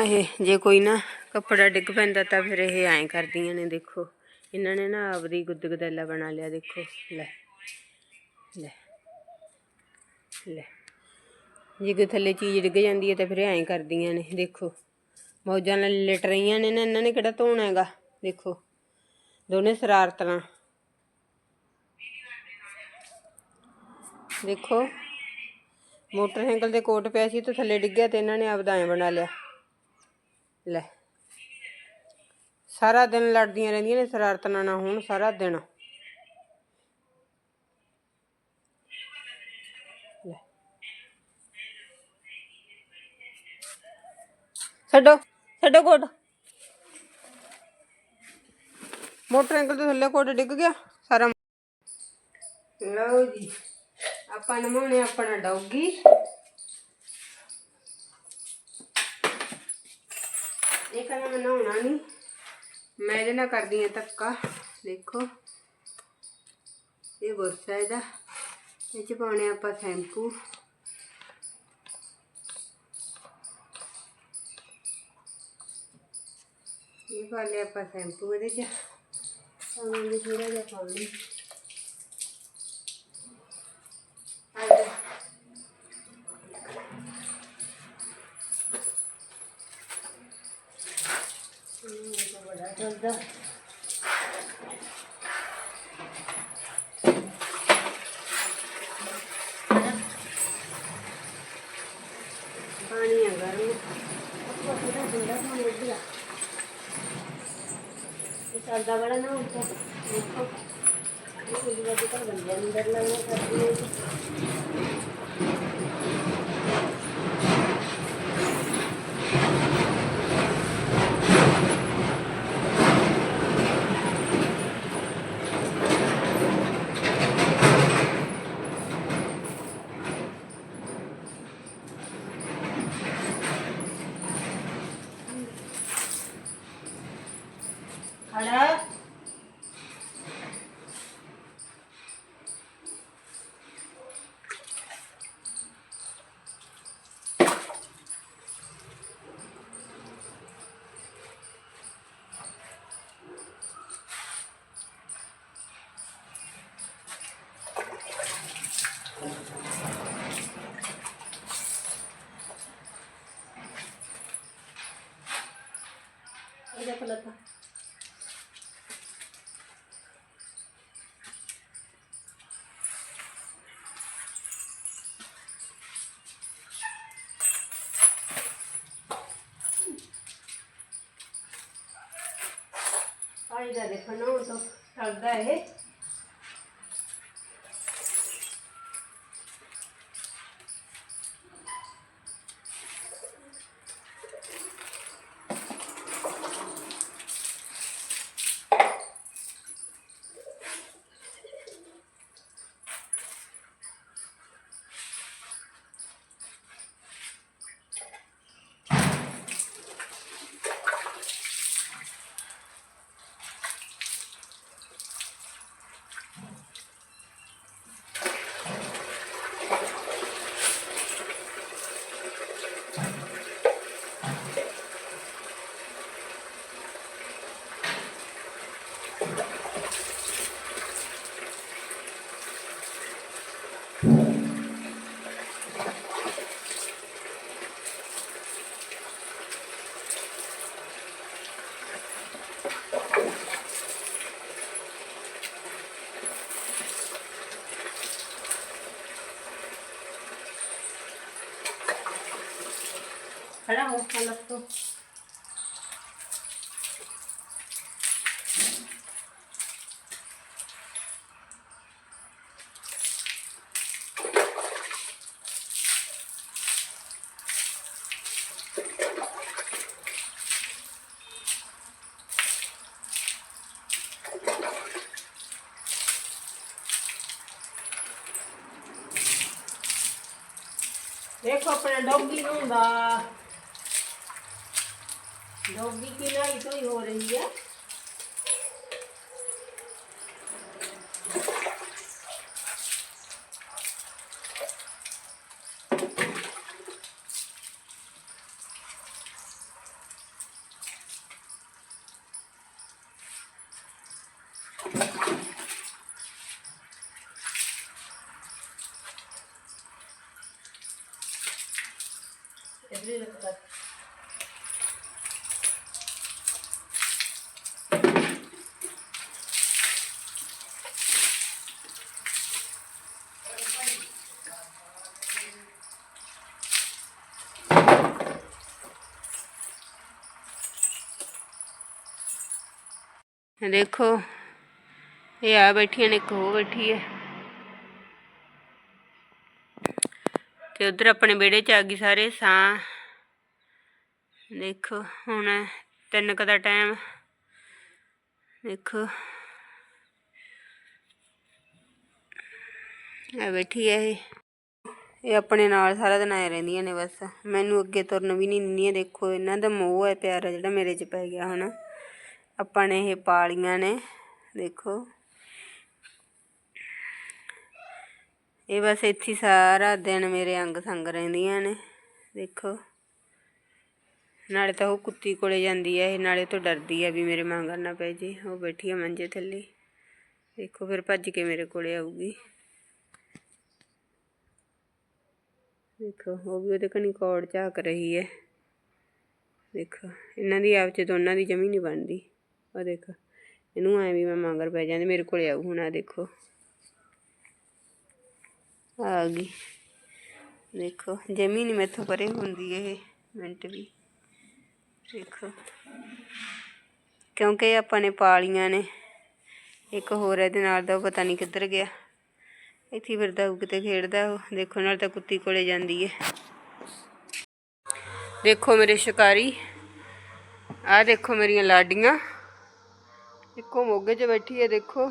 ਇਹ ਜੇ ਕੋਈ ਨਾ ਕੱਪੜਾ ਡਿੱਗ ਪੈਂਦਾ ਤਾਂ ਫਿਰ ਇਹ ਐਂ ਕਰਦੀਆਂ ਨੇ, ਦੇਖੋ। ਇਹਨਾਂ ਨੇ ਨਾ ਆਪਦੀ ਗੁੱਦਗਦੈਲਾ ਬਣਾ ਲਿਆ, ਦੇਖੋ। ਲੈ ਲੈ ਲੈ। ਜੇ ਕੋਈ ਥੱਲੇ ਚੀਜ਼ ਡਿੱਗ ਜਾਂਦੀ ਹੈ ਤਾਂ ਫਿਰ ਐਂ ਕਰਦੀਆਂ ਨੇ, ਦੇਖੋ। ਮੌਜਾਂ ਨਾਲ ਲਿਟ ਰਹੀਆਂ ਨੇ ਨਾ, ਇਹਨਾਂ ਨੇ ਕਿਹੜਾ ਧੋਣਾ ਹੈਗਾ? ਦੇਖੋ, ਦੋਨੇ ਸ਼ਰਾਰਤਾਂ। ਦੇਖੋ, ਮੋਟਰਸਾਈਕਲ ਤੇ ਕੋਟ ਪਿਆ ਸੀ ਤੇ ਥੱਲੇ ਡਿੱਗਿਆ ਤੇ ਇਹਨਾਂ ਨੇ ਆਪਦਾ ਐਂ ਬਣਾ ਲਿਆ। ਲੈ। ਸਾਰਾ ਦਿਨ ਲੜਦੀਆਂ ਰਹਿੰਦੀਆਂ ਨੇ, ਸ਼ਰਾਰਤ ਨਾ ਹੋਣ, ਸਾਰਾ ਦਿਨ। ਛੱਡੋ ਛੱਡੋ ਕੋਟ। ਮੋਟਰਸਾਈਕਲ ਤੋਂ ਥੱਲੇ ਕੋਟ ਡਿੱਗ ਗਿਆ, ਸਾਰਾ। ਲਓ ਜੀ, ਆਪਾਂ ਨਮਾਉਣੇ ਆਪਣਾ ਡੌਗੀ। ਇਹ ਮੈਂ ਨਹਾਉਣਾ ਨਹੀਂ ਮੈਂ ਇਹਦੇ ਨਾਲ ਕਰਦੀ ਆ ਧੱਕਾ, ਦੇਖੋ। ਇਹ ਬੁਰਸਾ ਇਹਦਾ। ਇਹ ਚ ਪਾਉਣੇ ਆਪਾਂ ਸ਼ੈਂਪੂ। ਇਹ ਪਾ ਲਿਆ ਆਪਾਂ ਸ਼ੈਂਪੂ ਇਹਦੇ ਚ। ਪਾਵਾਂਗੇ ਥੋੜਾ ਜਿਹਾ ਪਾਣੀ। ਆ ਚੱਲਦਾ ਪਾਣੀ ਆ ਗਰਮ ਥੋੜਾ ਠੰਡਾ ਪਾਣੀ ਉੱਧਰ ਇਹ ਚੱਲਦਾ ਬੜਾ ਨਾ ਉੱਤੋਂ ਦੇਖੋ ਇਹ ਕੁਝ ਵਾਰ ਤਾਂ ਬੰਦੇ ਅੰਦਰ ਲੱਗਣਾ ਕਰਦੀ ਹੈ ਖੜਾ ਇਹ ਦੇਖ ਲੱਗਾ ਪਾਣੀ ਦਾ ਦੇਖੋ ਨਾ ਇਹ। खड़ा हो पलक तो देखो अपना डॉगी नूंगा धोबी की ना तो ही हो रही है Every little bit. ਦੇਖੋ, ਇਹ ਆ ਬੈਠੀਆਂ ਨੇ, ਇੱਕ ਹੋ ਬੈਠੀ ਹੈ। ਤੇ ਉਧਰ ਆਪਣੇ ਵਿਹੜੇ ਚ ਆ ਗਈ ਸਾਰੇ, ਸਾਂ। ਦੇਖੋ, ਹੁਣ ਤਿੰਨ ਕੁ ਦਾ ਟਾਈਮ ਦੇਖੋ। ਆ ਬੈਠੀ ਹੈ ਇਹ। ਇਹ ਆਪਣੇ ਨਾਲ ਸਾਰਾ ਦਿਨ ਆਏ ਰਹਿੰਦੀਆਂ ਨੇ ਬਸ। ਮੈਨੂੰ ਅੱਗੇ ਤੁਰਨ ਵੀ ਨਹੀਂ ਦਿੰਦੀਆਂ, ਦੇਖੋ, ਇਹਨਾਂ ਦਾ ਮੋਹ ਹੈ, ਪਿਆਰ ਹੈ ਜਿਹੜਾ ਮੇਰੇ 'ਚ ਪੈ ਗਿਆ ਹੁਣ ਆਪਾਂ ਨੇ ਇਹ ਪਾਲੀਆਂ ਨੇ, ਦੇਖੋ। ਇਹ ਬਸ ਇੱਥੇ ਸਾਰਾ ਦਿਨ ਮੇਰੇ ਅੰਗ ਸੰਗ ਰਹਿੰਦੀਆਂ ਨੇ, ਦੇਖੋ। ਨਾਲੇ ਤਾਂ ਉਹ ਕੁੱਤੀ ਕੋਲੇ ਜਾਂਦੀ ਹੈ ਇਹ ਨਾਲੇ ਤੋਂ ਡਰਦੀ ਹੈ ਵੀ ਮੇਰੇ ਮੰਗਰ ਨਾ ਪੈ ਜੇ, ਉਹ ਬੈਠੀ ਹੈ ਮੰਜੇ ਥੱਲੇ। ਦੇਖੋ ਫਿਰ ਭੱਜ ਕੇ ਮੇਰੇ ਕੋਲੇ ਆਊਗੀ। ਦੇਖੋ, ਉਹ ਵੀ ਉਹਦੇ ਕਨੀ ਕੌੜ ਝਾਕ ਰਹੀ ਹੈ। ਦੇਖੋ, ਇਹਨਾਂ ਦੀ ਆਪ ਚ ਦੋਨਾਂ ਦੀ ਜਮੀ ਨਹੀਂ ਬਣਦੀ। ਉਹ ਦੇਖੋ, ਇਹਨੂੰ ਐ ਵੀ ਮੈਂ ਮੰਗਰ ਪੈ ਜਾਂਦੀ, ਮੇਰੇ ਕੋਲੇ ਆਊ ਹੁਣ ਆ ਦੇਖੋ। ਆ ਗਈ। ਦੇਖੋ, ਜਮੀ ਨਹੀਂ ਮੈਥੋਂ ਪਰੇ ਹੁੰਦੀ ਇਹ ਮਿੰਟ ਵੀ। ਦੇਖੋ। ਕਿਉਂਕਿ ਆਪਾਂ ਨੇ ਪਾਲੀਆਂ ਨੇ, ਇੱਕ ਹੋਰ ਇਹਦੇ ਨਾਲ ਦਾ ਉਹ ਪਤਾ ਨਹੀਂ ਕਿੱਧਰ ਗਿਆ। ਇੱਥੇ ਹੀ ਫਿਰਦਾ ਕਿਤੇ ਖੇਡਦਾ ਉਹ ਦੇਖੋ, ਨਾਲ ਤਾਂ ਕੁੱਤੀ ਕੋਲੇ ਜਾਂਦੀ ਹੈ ਦੇਖੋ ਮੇਰੇ ਸ਼ਿਕਾਰੀ, ਆਹ ਦੇਖੋ ਮੇਰੀਆਂ ਲਾਡੀਆਂ। ਇੱਕੋ ਮੋਗੇ 'ਚ ਬੈਠੀ ਹੈ ਦੇਖੋ।